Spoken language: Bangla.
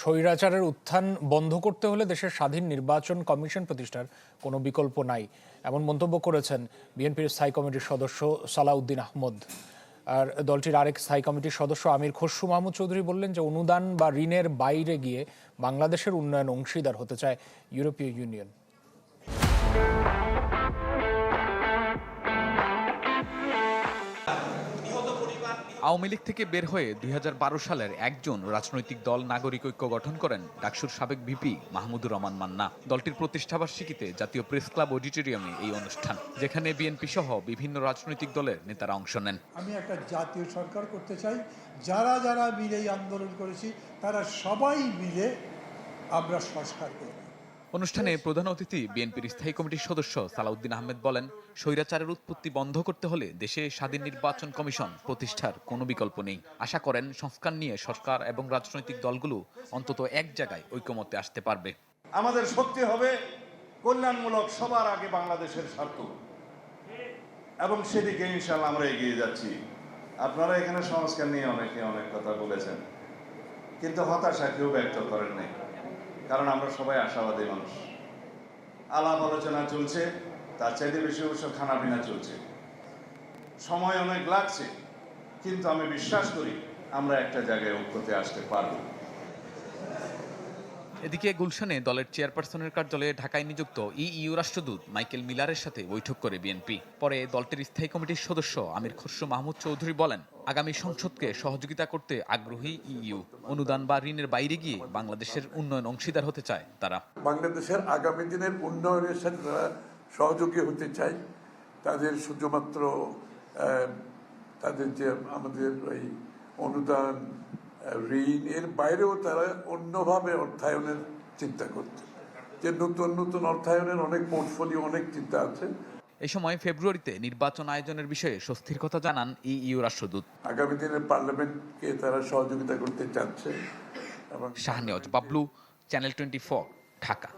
স্বৈরাচারের উত্থান বন্ধ করতে হলে দেশের স্বাধীন নির্বাচন কমিশন প্রতিষ্ঠার কোনো বিকল্প নাই। এমন মন্তব্য করেছেন বিএনপির স্থায়ী কমিটির সদস্য সালাউদ্দিন আহমদ। আর দলটির আরেক স্থায়ী কমিটির সদস্য আমির খসরু মাহমুদ চৌধুরী বললেন যে, অনুদান বা ঋণের বাইরে গিয়ে বাংলাদেশের উন্নয়ন অংশীদার হতে চায় ইউরোপীয় ইউনিয়ন। আওয়ামী লীগ থেকে বের হয়ে দু হাজার বারো সালের একজন রাজনৈতিক দল নাগরিক ঐক্য গঠন করেন ডাকসুর সাবেক ভিপি মাহমুদুর রহমান মান্না। দলটির প্রতিষ্ঠাবার্ষিকীতে জাতীয় প্রেস ক্লাব অডিটোরিয়ামে এই অনুষ্ঠান, যেখানে বিএনপি সহ বিভিন্ন রাজনৈতিক দলের নেতারা অংশ নেন। আমি একটা জাতীয় সরকার করতে চাই। যারা যারা মিলে আন্দোলন করেছি, তারা সবাই মিলে আমরা সংস্কার করব। অনুষ্ঠানে প্রধান অতিথি বিএনপির স্থায়ী কমিটির সদস্য সালাউদ্দিন আহমেদ বলেন, স্বৈরাচারের উৎপত্তি বন্ধ করতে হলে দেশে স্বাধীন নির্বাচন কমিশন প্রতিষ্ঠার কোনো বিকল্প নেই। আশা করেন, সংস্কার নিয়ে সরকার এবং রাজনৈতিক দলগুলো অন্তত এক জায়গায় ঐকমত্যে আসতে পারবে। আমাদের শক্তি হবে কল্যাণমূলক সবার আগে বাংলাদেশের স্বার্থ। এবং সেদিকে ইনশাল্লাহ আমরা এগিয়ে যাচ্ছি। আপনারা এখানে সংস্কার নিয়ে অনেকে অনেক কথা বলেছেন, কিন্তু হতাশা কেউ ব্যক্ত করেন নাই। কারণ আমরা সবাই আশাবাদী মানুষ। আলাপ আলোচনা চলছে, তার চাইতে বেশি অবশ্য খানাপিনা চলছে। সময় অনেক লাগছে, কিন্তু আমি বিশ্বাস করি আমরা একটা জায়গায় ঐক্যতে আসতে পারব। এদিকে গুলশানে দলের চেয়ারপারসনের কার্যালয়ে ঢাকায় নিযুক্ত ইইউ রাষ্ট্রদূত মাইকেল মিলারের সাথে বৈঠক করে বিএনপি। পরে দলটির স্থায়ী কমিটির সদস্য আমির খসরু মাহমুদ চৌধুরী বলেন আগামী সংসদকে সহযোগিতা করতে আগ্রহী ইইউ। অনুদান বা ঋণের বাইরে গিয়ে বাংলাদেশের উন্নয়ন অংশীদার হতে চায় তারা। বাংলাদেশের আগামী দিনের উন্নয়নের সাথে তারা সহযোগী হতে চায়। তাদের শুধুমাত্র তাদের যে আমাদের ওই অনুদান ঋণ, এর বাইরেও তারা অন্যভাবে অর্থায়নের চিন্তা করছে। যে নতুন নতুন অর্থায়নের অনেক পোর্টফোলিও অনেক চিন্তা আছে। এই সময় ফেব্রুয়ারিতে নির্বাচন আয়োজনের বিষয়ে স্বস্তির কথা জানান ইইউ রাষ্ট্রদূত। আগামী দিনের পার্লামেন্টকে তারা সহযোগিতা করতে চাচ্ছে এবং শাহনেওয়াজ বাবলু চ্যানেল টোয়েন্টি ঢাকা।